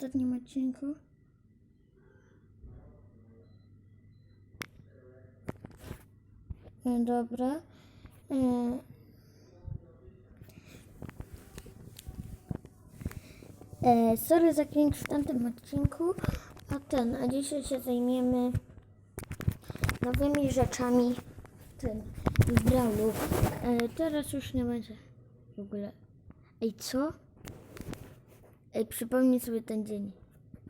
ostatnim odcinku. E, Dobra. E, E, sorry za cringe w tamtym odcinku. A ten, a dzisiaj się zajmiemy nowymi rzeczami tym w Brawlu. E, teraz już nie będzie w ogóle. Ej, co? Przypomnij sobie ten dzień.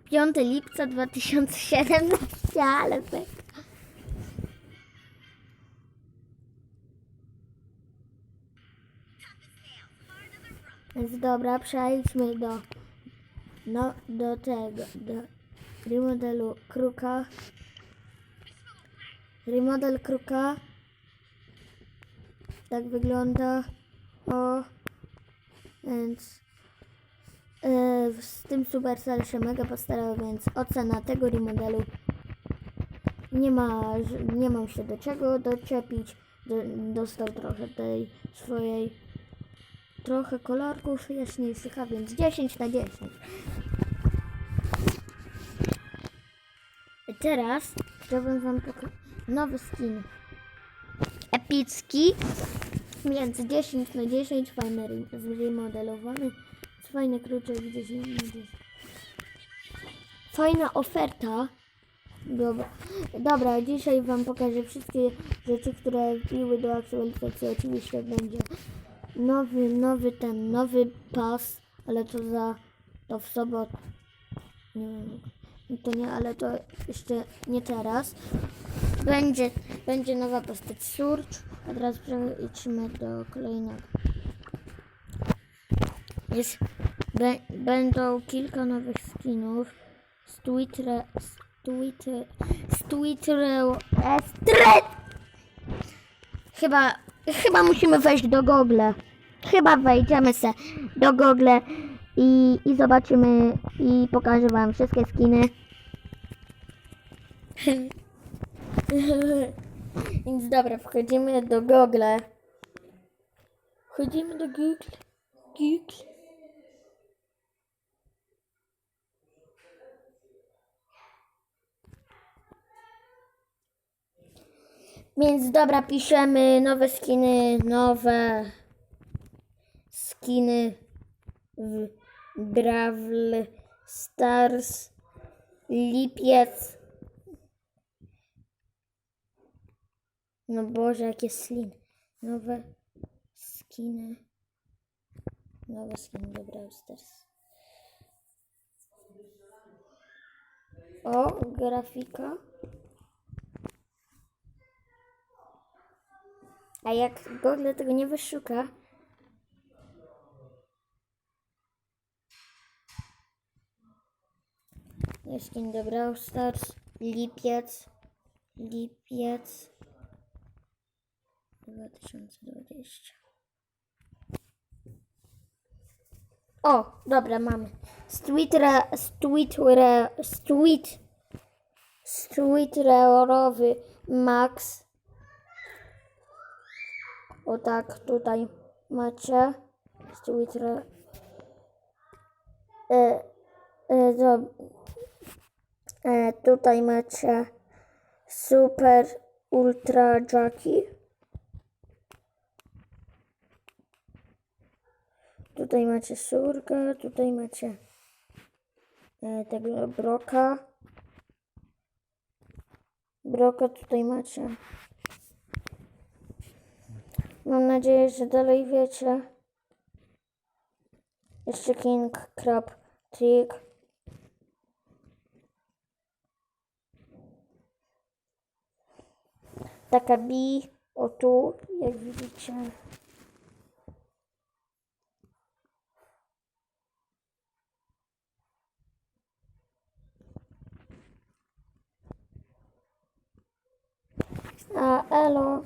5 lipca 2017, ale tak. Więc dobra, przejdźmy do, no, do tego, do remodelu kruka. Remodel kruka. Tak wygląda. O. Więc z tym Supercell się mega postarał, więc ocena tego remodelu nie ma, nie mam się do czego doczepić. Do, dostał trochę tej swojej trochę kolorków jaśniejszych, a więc 10 na 10. Teraz chciałbym wam pokazać nowy skin. Epicki, więc 10 na 10, fajny re- zremodelowany, fajny 10 na 10. Fajna oferta. Dobra. Dobra, dzisiaj wam pokażę wszystkie rzeczy, które wbiły do aktualizacji. Oczywiście będzie nowy, nowy ten, nowy pas, ale to za, to w sobotę. Nie wiem, to nie, ale to jeszcze nie teraz. Będzie, będzie nowa postać Surge, a teraz przejdźmy do kolejnego. Jest, będą kilka nowych skinów. Stwitre, stwitre, stwitre, stret! Chyba, chyba musimy wejść do Google. Chyba wejdziemy se do Google i, i zobaczymy i pokażę wam wszystkie skiny. Więc dobra, wchodzimy do Google. Wchodzimy do Google. Google. Więc dobra, piszemy nowe skiny, nowe skiny w Brawl Stars Lipiec. No Boże, jakie slin. Nowe skiny. Nowe skiny do Brawl Stars. O, grafika. A jak Google tego nie wyszuka, Skin do Brawl lipiec, lipiec 2020. O, dobra, mamy. Re, street, re, street, street reorowy Max. O tak, tutaj macie. Street re, e, e, do, e, tutaj macie super ultra jacki. Tutaj macie surkę, tutaj macie e, tego broka. Broka tutaj macie. Mam nadzieję, że dalej wiecie. Jeszcze King Crab Trick. Taka B, o tu, jak widzicie. A elo.